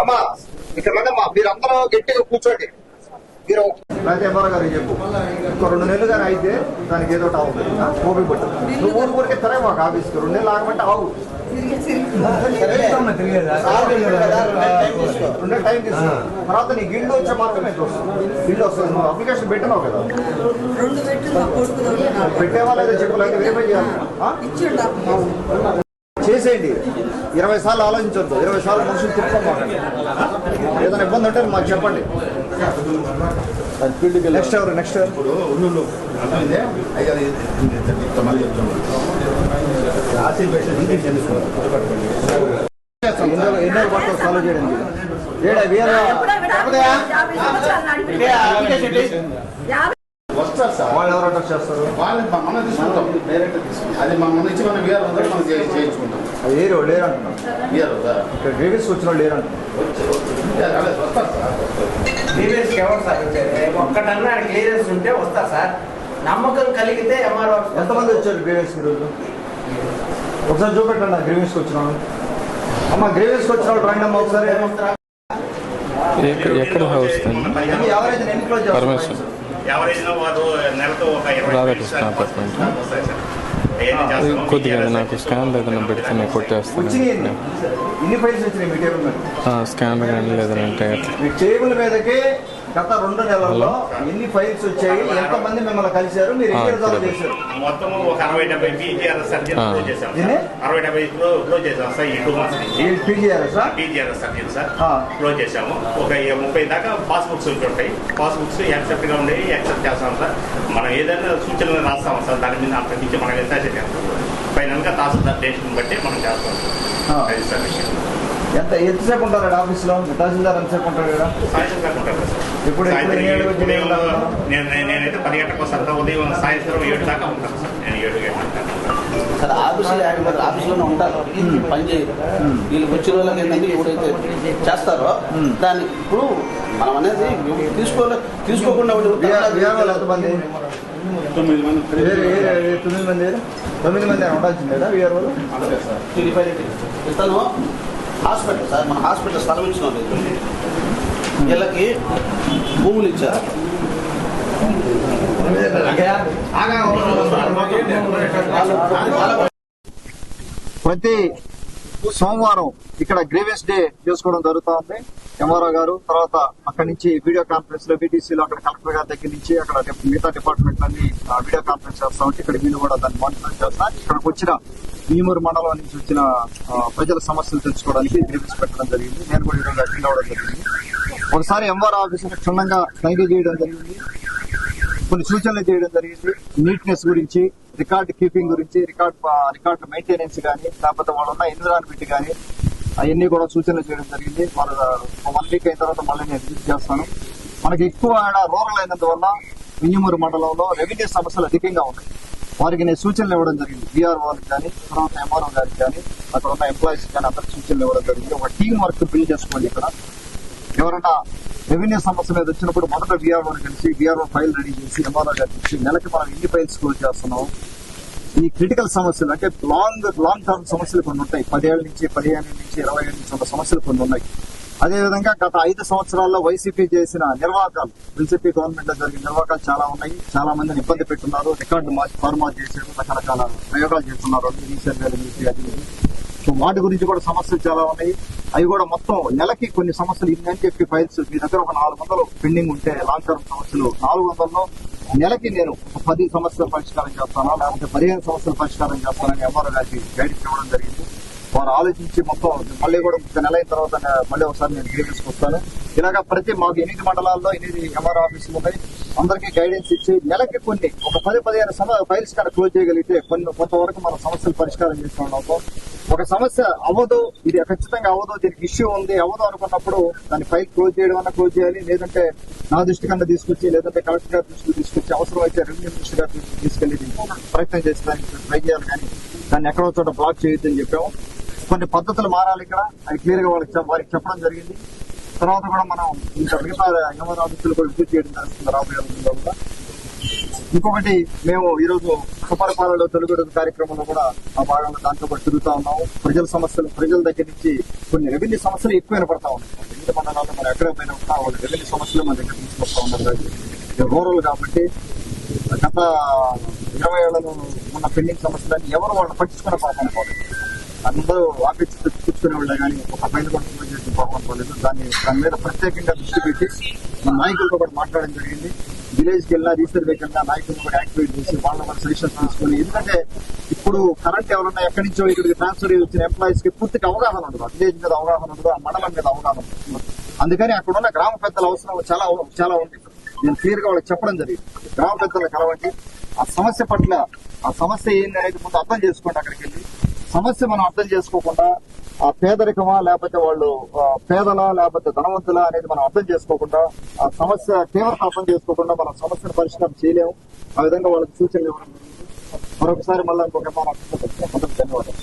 అమ్మా ఇక్కడ మీరందరూ గట్టిగా కూర్చోండి. మీరు అయితే ఎవరు గారు చెప్పు? ఇంకో రెండు నెలలు కానీ అయితే దానికి ఏదో ఒకటి అవుతుంది ఓపిక పట్టు. నువ్వు ఊరికి ఊరికే తరే మాకు ఆఫీస్కి. రెండు నెలలు ఆగమంటే ఆవు రెండే టైం తీసుకో తర్వాత నీ గిల్డ్ వచ్చే మాత్రమే అయితే వస్తుంది గిల్డ్ వస్తుంది నువ్వు అప్లికేషన్ పెట్టినావు కదా రెండు పెట్టేవా లేదా చెప్పలేదు వెరిఫై చేయాలి చేసేయండి. ఇరవై సార్లు ఆలోచించొద్దు. ఇరవై సార్లు మనుషులు తిప్పుకోమాకండి ఏదైనా ఇబ్బంది ఉంటే మాకు చెప్పండి. నెక్స్ట్ ఎవరు నెక్స్ట్ ఇప్పుడు ఎన్నో ఎన్నో సాల్వ్ ఏడా వీర యాభై వస్తారు సార్ వాళ్ళు ఎవరు అటాక్ చేస్తారు? వాళ్ళు మనం తీసుకుంటాం. డైరెక్ట్ తీసుకుంటాం. అది మన మన ఇచ్చి మనం మనం చేయించుకుంటాం. అది ఏరు లేరు అంటున్నాం వీఆర్ సార్ ఇక్కడ గ్రేవీస్ వచ్చిన వాళ్ళు లేరు అంటున్నాం వస్తారు సార్ క్లియరెన్స్ ఎవరు సార్ ఒక్కటన్నా క్లియరెన్స్ ఉంటే వస్తా సార్. నమ్మకం కలిగితే ఎంఆర్ఓ ఎంతమంది వచ్చారు గ్రేవీస్ ఈరోజు ఒకసారి చూపెట్టండి ఆ గ్రేవీస్కి వచ్చిన అమ్మ గ్రేవీస్కి వచ్చిన వాళ్ళు రండి అమ్మ ఒకసారి. ఎక్కడ ఎక్కడ హౌస్ పర్మిషన్ ఎవరైనా వారు నెలకు ఒక ఇరవై రాధాకృష్ణ అపార్ట్మెంట్. కొద్దిగా నాకు స్కాన్ ఏదైనా పెడితే నేను కొట్టేస్తాను. స్కాన్ కానీ లేదంటే టేబుల్ మీదకి గత రెండు నెలల్లో ఎన్ని ఫైల్స్ వచ్చాయి? ఎంతమంది మిమ్మల్ని కలిశారు? మీరు ఎన్ని రిజాల్వ్. చేశారు. మొత్తము ఒక అరవై డెబ్బై పీజీఆర్ఎస్ సర్జన్. క్లోజ్ చేశాం. అరవై డెబ్బై క్లో- క్లోజ్ చేశాం సార్ ఈ టూ మంత్స్ నుంచి. PGR sir PGRS surgeon sir. Close చేశాము. ఒక ముప్పై దాకా పాస్బుక్స్ ఉంటాయి. పాస్బుక్స్ యాక్సెప్ట్గా ఉండేవి యాక్సెప్ట్ చేస్తాం సార్. మనం ఏదైనా సూచనలు రాస్తాం సార్ దాని మీద అంతకు మించి మనకి ఎంత చేస్తాం ఫైనల్గా తహసీల్దార్ డేషన్ బట్టి మనం చేస్తాం. అది సార్ విషయం. ఎంత ఎంతసేపు ఉంటారు ఆఫీస్లో? తహసీల్దార్ ఎంతసేపు ఉంటారు ఇక్కడ? ఇప్పుడు నేనైతే పది గంటలకు వస్తాను. సార్. ఉదయం సాయంత్రం ఏడు దాకా ఉంటాను. సార్ నేను ఏడు. సార్ ఆఫీసులో యాభై మంది ఆఫీసులోనే ఉంటారు. పని చేయరు. వీళ్ళకి వచ్చిన వాళ్ళకి ఏంటంటే ఎవరైతే చేస్తారో దాన్ని ఇప్పుడు మనం అనేది తీసుకోలే తీసుకోకుండా వాళ్ళు ఎంతమంది? తొమ్మిది మంది. తొమ్మిది మంది? వేరే? తొమ్మిది మంది ఉండాల్సింది కదా బీఆర్ వాళ్ళు? అంతే సార్ ఇతను హాస్పిటల్ సార్ మన హాస్పిటల్ స్థలం ఇచ్చిన వాళ్ళు వీళ్ళకి భూములు ఇచ్చారు. ప్రతి సోమవారం ఇక్కడ గ్రేవియస్ డే చేసుకోవడం జరుగుతూ ఉంది. ఎంఆర్ఓ గారు తర్వాత అక్కడి నుంచి వీడియో కాన్ఫరెన్స్లో BTC లో అక్కడ కలెక్టర్ గారి దగ్గర నుంచి అక్కడ మిగతా డిపార్ట్మెంట్ అన్ని వీడియో కాన్ఫరెన్స్ చేస్తా ఉంటే ఇక్కడ వీళ్ళు కూడా దాన్ని మానిటర్ చేస్తున్నారు ఇక్కడికి వచ్చిన ఈమూరు మండలం నుంచి వచ్చిన ప్రజల సమస్యలు తెలుసుకోవడానికి గ్రీవెన్స్ పెట్టడం జరిగింది. నేను కూడా ఈరోజు అటెండ్ అవ్వడం జరిగింది. ఒకసారి ఎంఆర్ఓ ఆఫీస్ క్షుణ్ణంగా తనిఖీ చేయడం జరిగింది. కొన్ని సూచనలు చేయడం జరిగింది. నీట్నెస్ గురించి రికార్డ్ కీపింగ్ గురించి రికార్డ్ రికార్డ్ మెయింటెనెన్స్ కానీ లేకపోతే వాళ్ళు ఉన్న ఎన్విరాన్మెంట్ కానీ అవన్నీ కూడా సూచనలు చేయడం జరిగింది. వాళ్ళ వన్ వీక్ అయిన తర్వాత మళ్ళీ నేను విజిట్ చేస్తాను. మనకి ఎక్కువ ఆయన రూరల్ అయినందువల్ల వింజమూరు మండలంలో రెవెన్యూ సమస్యలు అధికంగా ఉన్నాయి. వారికి నేను సూచనలు ఇవ్వడం జరిగింది. బీఆర్ కానీ తర్వాత ఎంఆర్ఓ గారికి కానీ అక్కడ ఉన్న ఎంప్లాయీస్ కానీ అందరికి సూచనలు ఇవ్వడం జరిగింది. ఒక టీం వర్క్ బిల్డ్ చేసుకోండి ఇక్కడ. ఎవరైనా రెవెన్యూ సమస్య మీద వచ్చినప్పుడు మొదట బీఆర్ఓని కలిసి బీఆర్ఓ ఫైల్ రెడీ చేసి ఎంఆర్ఓ గారికి నెలకి మనం ఎన్ని ఫైల్స్ క్లోజ్ చేస్తున్నాం ఈ క్రిటికల్ సమస్యలు అంటే లాంగ్ లాంగ్ టర్మ్ సమస్యలు కొన్ని ఉంటాయి. పదేళ్ళ నుంచి పదిహేను నుంచి ఇరవై ఏళ్ళ నుంచి ఉన్న సమస్యలు కొన్ని ఉన్నాయి. అదేవిధంగా గత ఐదు సంవత్సరాల్లో వైసీపీ చేసిన నిర్వాహకాలు వైసీపీ గవర్నమెంట్లో జరిగిన నిర్వాహకాలు చాలా ఉన్నాయి. చాలా మందిని ఇబ్బంది పెట్టున్నారు. రికార్డు మార్చి ఫార్మాట్ చేసేది రకరకాల ప్రయోగాలు చేస్తున్నారు. అది సో వాటి గురించి కూడా సమస్యలు చాలా ఉన్నాయి. అవి కూడా మొత్తం నెలకి కొన్ని సమస్యలు ఇన్ని అని చెప్పి ఫైల్స్ మీ దగ్గర ఒక నాలుగు వందలు పెండింగ్ ఉంటే లాంగ్ టర్మ్ సమస్యలు నాలుగు వందల్లో నెలకి నేను పది సంవత్సరాల పరిష్కారం చేస్తాను లేకపోతే పదిహేను సంవత్సరాల పరిష్కారం చేస్తానని ఎంఆర్ఓ గారికి గైడెన్స్ ఇవ్వడం జరిగింది. వారు ఆలోచించి మొత్తం మళ్ళీ కూడా ఒక నెల అయిన తర్వాత మళ్ళీ ఒకసారి నేను గ్రీవెన్స్ వస్తాను. ఇలాగా ప్రతి మాకు ఎనిమిది మండలాల్లో ఎనిమిది ఎంఆర్ఓ ఆఫీసులు ఉన్నాయి. అందరికీ గైడెన్స్ ఇచ్చి నెలకి కొన్ని ఒక పది పదిహేను సమ ఫైల్స్ కనుక క్లోజ్ చేయగలిగితే కొన్ని కొంతవరకు మన సమస్యలు పరిష్కారం చేసుకున్నాము ఒక సమస్య అవ్వదు ఇది ఖచ్చితంగా అవ్వదు దీనికి ఇష్యూ ఉంది అవ్వదు అనుకున్నప్పుడు దాని ఫైల్ క్లోజ్ చేయడం అన్న క్లోజ్ చేయాలి లేదంటే నా దృష్టి కన్నా తీసుకొచ్చి లేదంటే కలెక్టర్ గారి దృష్టికి తీసుకొచ్చి అవసరం అయితే రెవెన్యూ మినిస్టర్ గారి దృష్టికి తీసుకెళ్ళి ప్రయత్నం చేసి దానికి ట్రై చేయాలి కానీ దాన్ని ఎక్కడో చోట బ్లాక్ చేయొద్దని చెప్పాము. కొన్ని పద్ధతులు మారాలి ఇక్కడ అది క్లియర్గా వాళ్ళకి వారికి చెప్పడం జరిగింది. తర్వాత కూడా మనం ఇంకా మిగతా యమన ఆఫీసులు కూడా విజిట్ చేయడం జరుగుతుంది రాబోయే రోజుల్లో కూడా. ఇంకొకటి మేము ఈరోజు సుపరిపాలనలో తెలుగు కార్యక్రమంలో కూడా ఆ భాగంలో దాంట్లో కూడా తిరుగుతా ఉన్నాము. ప్రజల సమస్యలు ప్రజల దగ్గర నుంచి కొన్ని రెవెన్యూ సమస్యలు ఎక్కువ వినపడతా ఉన్నాయి. ఎన్ని మండలాల్లో మనం ఎక్కడ పోయినా కూడా వాళ్ళ రెవెన్యూ సమస్యలు మన దగ్గర తీసుకొస్తా ఉన్నారు రూరల్ కాబట్టి గత ఇరవై ఏళ్ళలో ఉన్న పెండింగ్ సమస్యలన్నీ ఎవరు వాళ్ళు పట్టించుకున్న పాపం పోలేదు. అందరూ ఆఫీస్ కూర్చునే వాళ్ళే కానీ ఒక పైన కూడా చేసిన పాపం దాన్ని దాని మీద ప్రత్యేకంగా దృష్టి పెట్టి మన నాయకులతో కూడా మాట్లాడడం జరిగింది. విలేజ్కి వెళ్ళినా రీసర్వే వెళ్ళినా నాయకులను కూడా యాక్టివేట్ చేసి వాళ్ళ కూడా సజెషన్స్ తీసుకుని ఎందుకంటే ఇప్పుడు కరెంట్ ఎవరన్నా ఎక్కడి నుంచో ఇక్కడికి ట్రాన్స్ఫర్ అయ్యి వచ్చిన ఎంప్లాయీస్కి పూర్తిగా అవగాహన ఉండదు. విలేజ్ మీద అవగాహన ఉండదు ఆ మండలం మీద అవగాహన ఉండదు. అందుకని అక్కడ ఉన్న గ్రామ పెద్దల అవసరం చాలా చాలా ఉంది నేను క్లియర్గా వాళ్ళకి చెప్పడం జరిగింది. గ్రామ పెద్దలు కలవండి. ఆ సమస్య పట్ల ఆ సమస్య ఏంది అనేది ముందు అర్థం చేసుకోండి అక్కడికి వెళ్ళి. సమస్య మనం అర్థం చేసుకోకుండా ఆ పేదరికమా లేకపోతే వాళ్ళు పేదలా లేకపోతే ధనవంతులా అనేది మనం అర్థం చేసుకోకుండా ఆ సమస్య తీవ్రత అర్థం చేసుకోకుండా మనం సమస్యను పరిష్కారం చేయలేము. ఆ విధంగా వాళ్ళకి సూచనలు ఇవ్వడం మరొకసారి మళ్ళీ ఇంకొక ధన్యవాదాలు.